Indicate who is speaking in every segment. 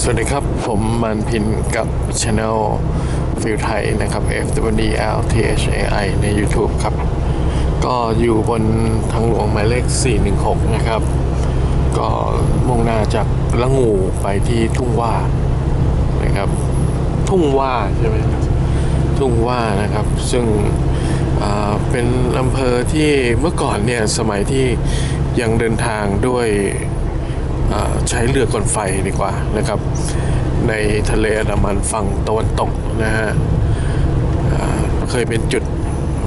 Speaker 1: สวัสดีครับ ผมมันพินกับช anel ฟิลไทยนะครับ F W D L T H A I ใน YouTube ครับ ก็อยู่บนทางหลวงหมายเลข 416 นะครับ ก็มุ่งหน้าจากละงูไปที่ทุ่งว่านะครับ ทุ่งว่าใช่ไหมทุ่งว่านะครับ ซึ่งเป็นอำเภอที่เมื่อก่อนเนี่ย สมัยที่ยังเดินทางด้วย ใช้เรือกลไฟดีกว่านะครับ ในทะเลอันดามันฝั่งตะวันตกนะฮะเคยเป็นจุด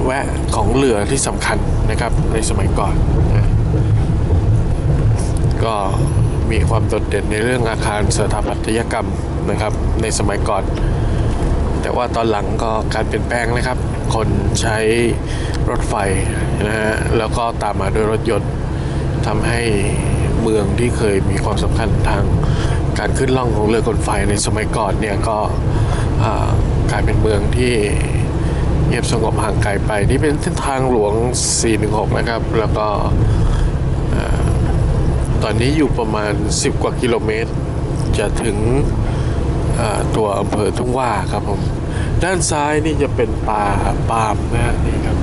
Speaker 1: แวะของเรือที่สำคัญนะครับในสมัยก่อนนะก็มีความโดดเด่นในเรื่องอาคารสถาปัตยกรรมนะครับ ในสมัยก่อน แต่ว่าตอนหลังก็การเปลี่ยนแปลงนะครับ คนใช้รถไฟนะฮะแล้วก็ตามมาด้วยรถยนต์ทำให้ เมืองที่เคยมีความสำคัญทางการขึ้นล่องของเรือกลไฟในสมัยก่อนเนี่ยก็กลายเป็นเมืองที่เงียบสงบห่างไกลไป นี่เป็นเส้นทางหลวง 416 นะครับ แล้วก็ตอนนี้อยู่ประมาณ 10 กว่ากิโลเมตร จะถึงตัวอำเภอทุ่งว่าครับผม ด้านซ้ายนี่จะเป็นป่าปาล์มนะฮะนี่ครับ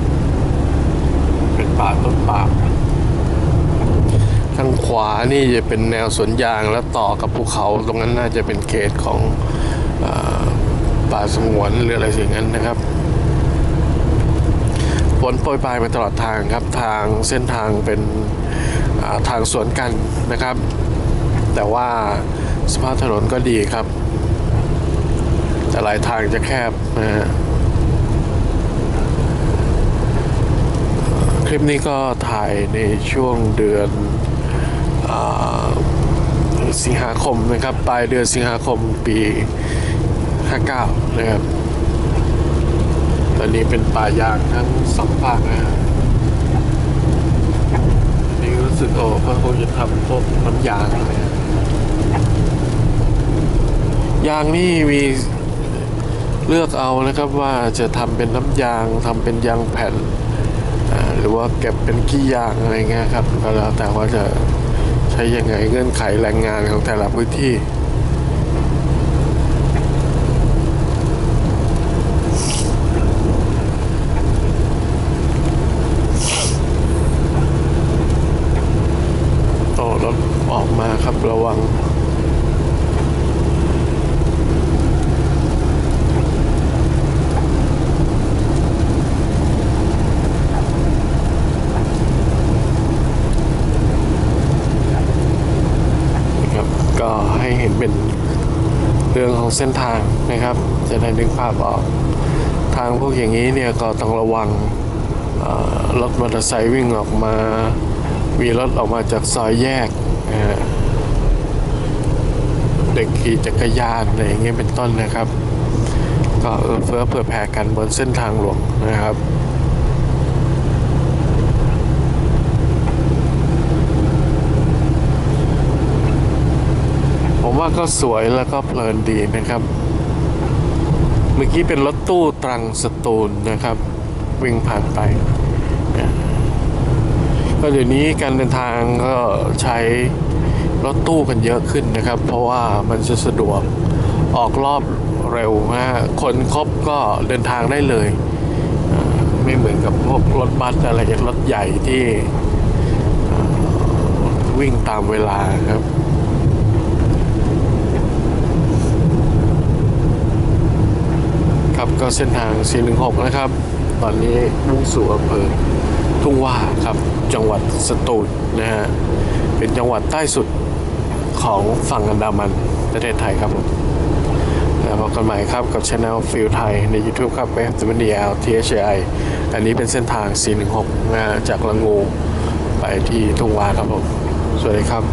Speaker 1: เป็นป่าต้นปาล์ม ทางขวานี่จะเป็นแนวสวนยางแล้วต่อกับภูเขา ตรงนั้นน่าจะเป็นเขตของอป่าสงวนหรืออะไรสิ่งนั้นนะครับฝนโปรยปลายมาตลอดทางครับทางเส้นทางเป็นทางสวนกันนะครับ แต่ว่าสภาพถนนก็ดีครับ แต่หลายทางจะแคบนะฮะคลิปนี้ก็ถ่ายในช่วงเดือน สิงหาคมนะครับปลายเดือนสิงหาคมปี 59 นะครับ ตอนนี้เป็นป่ายางทั้งสองภาคนะครับนี่รู้สึกโอ้เขาคงจะทำพวกน้ำยางนะยางนี่มีเลือกเอานะครับว่าจะทำเป็นน้ำยางทำเป็นยางแผ่นหรือว่าเก็บเป็นขี้ยางอะไรเงี้ยครับก็แล้วแต่ว่าจะ ใช้ยังไงเงื่อนไขแรงงานของแต่ละพื้นที่โอ้รถออกมาครับระวัง นะครับ ก็ให้เห็นเป็นเรื่องของเส้นทางนะครับ จะได้นึกภาพออก ทางพวกอย่างนี้เนี่ยก็ต้องระวังรถมอเตอร์ไซค์วิ่งออกมา มีรถออกมาจากซอยแยก เด็กขี่จักรยานอะไรอย่างเงี้ยเป็นต้นนะครับ ก็เอื้อเฟื้อเผื่อแผ่กันบนเส้นทางหลวงนะครับ ว่าก็สวยแล้วก็เพลินดีนะครับ เมื่อกี้เป็นรถตู้ตรังสตูลนะครับ วิ่งผ่านไป ก็เดี๋ยวนี้การเดินทางก็ใช้รถตู้กันเยอะขึ้นนะครับ เพราะว่ามันจะสะดวกออกรอบเร็วนะคนครบก็เดินทางได้เลย ไม่เหมือนกับพวกรถบัสอะไรรถใหญ่ที่วิ่งตามเวลาครับ ครับ ก็เส้นทาง 416 นะครับ ตอนนี้มุ่งสู่อำเภอทุ่งว่าครับ จังหวัดสตูลนะฮะ เป็นจังหวัดใต้สุดของฝั่งอันดามันประเทศไทยครับผมแล้วพบกันใหม่ครับกับช anel ฟิลไทยใน YouTube ครับ f w d l t h i อันนี้เป็นเส้นทาง 416 นะฮะจากละงูไปที่ทุ่งว่าครับผม สวัสดีครับ